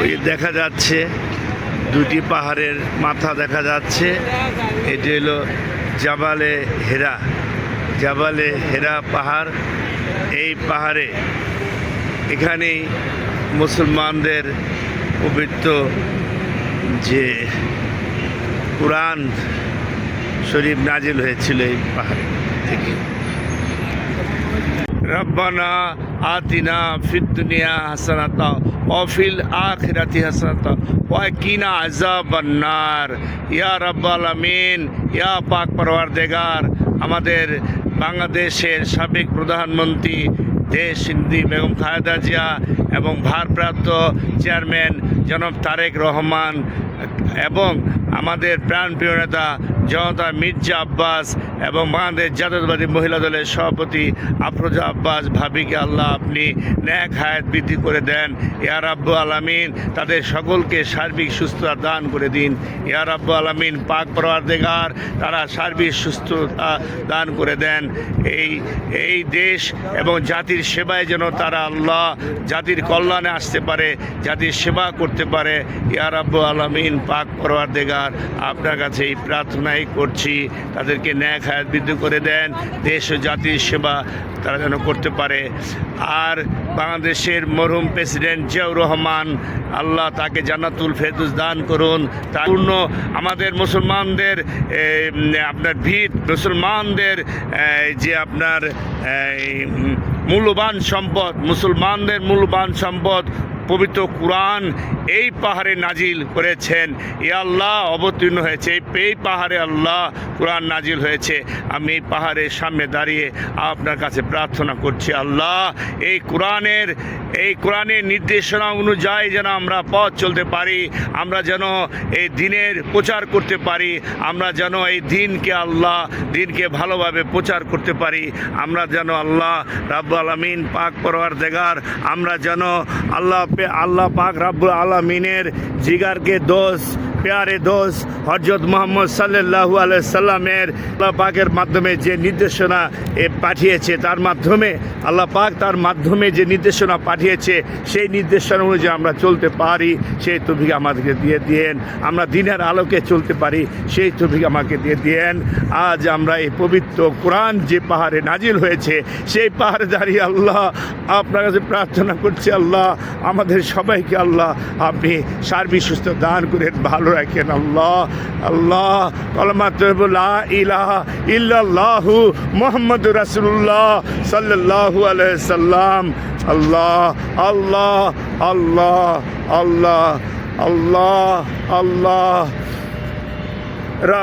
ওই দেখা যাচ্ছে, দুটি পাহাড়ের মাথা দেখা যাচ্ছে। এটি হলো জাবালে হেরা। জাবালে হেরা পাহাড়, এই পাহাড়ে এখানেই মুসলমানদের পবিত্র যে কোরআন শরীফ নাজিল হয়েছিল এই পাহাড়ে থেকে। রব্বানা আতিনা ফিদ দুনিয়া হাসানাতা অফিল আখিরাতি হাসানাতা ওয়াকিনা আযাবান্নার। ইয়া রব্বাল আমিন, ইয়া পাক পরওয়ার দেগার আমাদের বাংলাদেশের সাবেক প্রধানমন্ত্রী দেশ সিন্ধি বেগম খায়দা জিয়া এবং ভারপ্রাপ্ত চেয়ারম্যান জনাব তারেক রহমান এবং আমাদের প্রাণপ্রিয় নেতা জনতা মির্জা আব্বাস এবং বাংলাদেশ জাতীয়তাবাদী মহিলা দলের সভাপতি আফরোজা আব্বাস ভাবিকে আল্লাহ আপনি ন্যাক হায়াত বৃদ্ধি করে দেন। ইয়ার আব্বু আলামিন, তাদের সকলকে সার্বিক সুস্থতা দান করে দিন। ইয়ার আব্বু আলামিন, পাক পরওয়ারদেগার, তারা সার্বিক সুস্থতা দান করে দেন। এই এই দেশ এবং জাতির সেবায় যেন তারা আল্লাহ জাতির কল্যাণে আসতে পারে, জাতির সেবা করতে পারে। ইয়ার আব্বু আলামিন, পাক পরওয়ারদেগার, আপনার কাছে এই প্রার্থনাই করছি, তাদেরকে ন্যাক হায়াত বৃদ্ধি করে দেন, দেশ ও জাতির সেবা তারা যেন করতে পারে। আর বাংলাদেশের মরহুম প্রেসিডেন্ট জিয়াউর রহমান, আল্লাহ তাকে জান্নাতুল ফেরদুস দান করুন। তার পূর্ণ আমাদের মুসলমানদের আপনার ভিত মুসলমানদের যে আপনার মূল্যবান সম্পদ, মুসলমানদের মূল্যবান সম্পদ পবিত্র কোরআন এই পাহাড়ে নাজিল করেছেন। এ আল্লাহ অবতীর্ণ হয়েছে। এই পাহাড়ে আল্লাহ কোরআন নাজিল হয়েছে। আমি এই পাহাড়ের সামনে দাঁড়িয়ে আপনার কাছে প্রার্থনা করছি, আল্লাহ, এই কোরআনের এই কোরআনের নির্দেশনা অনুযায়ী যেন আমরা পথ চলতে পারি, আমরা যেন এই দিনের প্রচার করতে পারি, আমরা যেন এই দিনকে আল্লাহ, দিনকে ভালোভাবে প্রচার করতে পারি, আমরা যেন আল্লাহ রাব্বু আলামিন পাক পরওয়ার দেগার আমরা যেন আল্লাহ আল্লাহ পাক রাব্বুল আলমিনের জিগারকে দোষ পেয়ারে দোষ হজরত মোহাম্মদ সাল্লাল্লাহু আলাই সাল্লামের আল্লাহ পাকের মাধ্যমে যে নির্দেশনা পাঠিয়েছে, তার মাধ্যমে, আল্লাহ পাক তার মাধ্যমে যে নির্দেশনা পাঠিয়েছে, সেই নির্দেশনা অনুযায়ী আমরা চলতে পারি, সেই তভিক আমাদেরকে দিয়ে দিয়েন। আমরা দিনের আলোকে চলতে পারি, সেই তভিক আমাকে দিয়ে দিয়েন। আজ আমরা এই পবিত্র কোরআন যে পাহাড়ে নাজিল হয়েছে, সেই পাহাড়ে দাঁড়িয়ে আল্লাহ আপনার কাছে প্রার্থনা করছি, আল্লাহ আমাদের সবাইকে আল্লাহ আপনি সার্বিক সুস্থ দান করেন, ভালো রাখেন, আল্লাহ আল্লাহ কলমাতুল্লাহ ইলাহা ইল্লাহু মোহাম্মদ রাসুল্লাহ সাল্লাল্লাহু আলাইহি সাল্লাম। আল্লাহ আল্লাহ আল্লাহ আল্লাহ আল্লাহ আল্লাহ।